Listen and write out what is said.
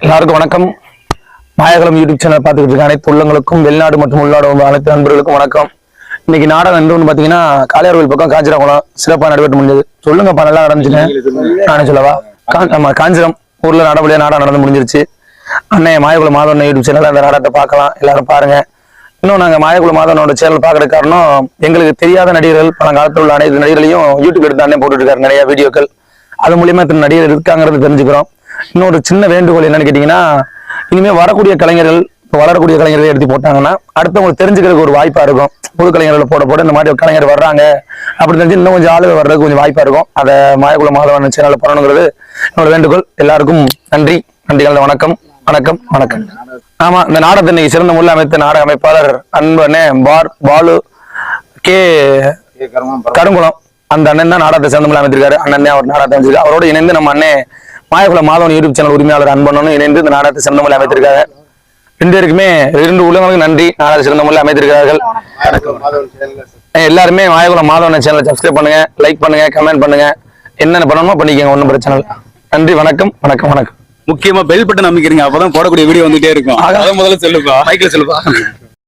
எல்லாருக்கும் வணக்கம். மாயகலம் YouTube channel பார்த்துக்கிட்டு இருக்க அனைத்து உள்ளங்களுக்கும் வெளிநாடு மற்றும் உள்நாடு அனைத்து நண்பர்களுக்கும் வணக்கம். இன்னைக்கு நாடகம் என்று ஒன்று பார்த்தீங்கன்னா காளையார்கோவில் பக்கம் காஞ்சிரங்குளம் சிறப்பாக நடைபெற்று முடிஞ்சது. சொல்லுங்கப்பா நல்லா நடந்துச்சுன்னு நானே சொல்லவா? கா- ஆமா காஞ்சிரம் ஊர்ல நடபடியா நாடகம் நடந்து முடிஞ்சிருச்சு. அண்ணன் மாயகுல மாதவன் யூடியூப் சேனல் அந்த நாடகத்தை பார்க்கலாம் எல்லாரும் பாருங்க. இன்னும் நாங்கள் மாயகுல மாதவனோட சேனல் பார்க்கறது காரணம் எங்களுக்கு தெரியாத நடிகர்கள் பழங்காலத்தில் உள்ள அனைத்து நடிகர்களையும் யூடியூப் எடுத்து அண்ணன் போட்டுட்டு இருக்காரு நிறைய வீடியோக்கள். அது மூலியமா இத்தனை நடிகர் இருக்காங்கிறது தெரிஞ்சுக்கிறோம். இன்னொரு சின்ன வேண்டுகோள் என்னன்னு கேட்டீங்கன்னா இனிமே வரக்கூடிய கலைஞர்கள் இப்போ வளரக்கூடிய கலைஞர்கள் எடுத்து போட்டாங்கன்னா அடுத்தவங்களுக்கு தெரிஞ்சுக்கிறதுக்கு ஒரு வாய்ப்பா இருக்கும். புது கலைஞர்களை போட போட இந்த மாதிரி ஒரு கலைஞர் வர்றாங்க அப்படி தெரிஞ்சு இன்னும் கொஞ்சம் ஆளுங்க வர்றதுக்கு கொஞ்சம் வாய்ப்பா இருக்கும். அதை மாயகுல மாதவன் சேனல்ல பண்ணணுங்கிறது என்னோட வேண்டுகோள். எல்லாருக்கும் நன்றி. நன்றி கலந்த வணக்கம். வணக்கம். வணக்கம். ஆமா இந்த நாடகத்தை இன்னைக்கு சிறந்த முறையில் அமைத்த நாடக அமைப்பாளர் அன்பனே பார் பாலு கே கருங்குளம். அந்த அண்ணன் தான் நாடகத்தை சேர்ந்து முறையில் அமைத்திருக்காரு. அண்ணன் அவர் நாடகத்தை அமைச்சிருக்காரு. அவரோட இணைந்து நம்ம அண்ணன் மாயகுல மாதவன் யூடியூப் சேனல் உரிமையாளர் அன்பனும் இணைந்து இந்த நாடகத்தை சிறந்த முறையில் அமைத்திருக்காரு ரெண்டு பேருக்குமே இரண்டு உள்ளவங்களுக்கு நன்றி. நாடகத்தை சிறந்த முறையில் அமைத்திருக்கிறார்கள். எல்லாருமே மாயகுலம் மாதவன் சேனலை சப்ஸ்கிரைப் பண்ணுங்க லைக் பண்ணுங்க கமெண்ட் பண்ணுங்க. என்னென்ன பண்ணணுமோ பண்ணிக்கோங்க ஒன்றும் பிரச்சனை இல்லை. நன்றி வணக்கம் வணக்கம் வணக்கம். முக்கியமா பெல் பட்டன் அமைக்கிறீங்க அப்பதான் போடக்கூடிய வீடியோ வந்துட்டே இருக்கும். முதல்ல சொல்லுப்பா. மைக்கில் சொல்லுப்பா.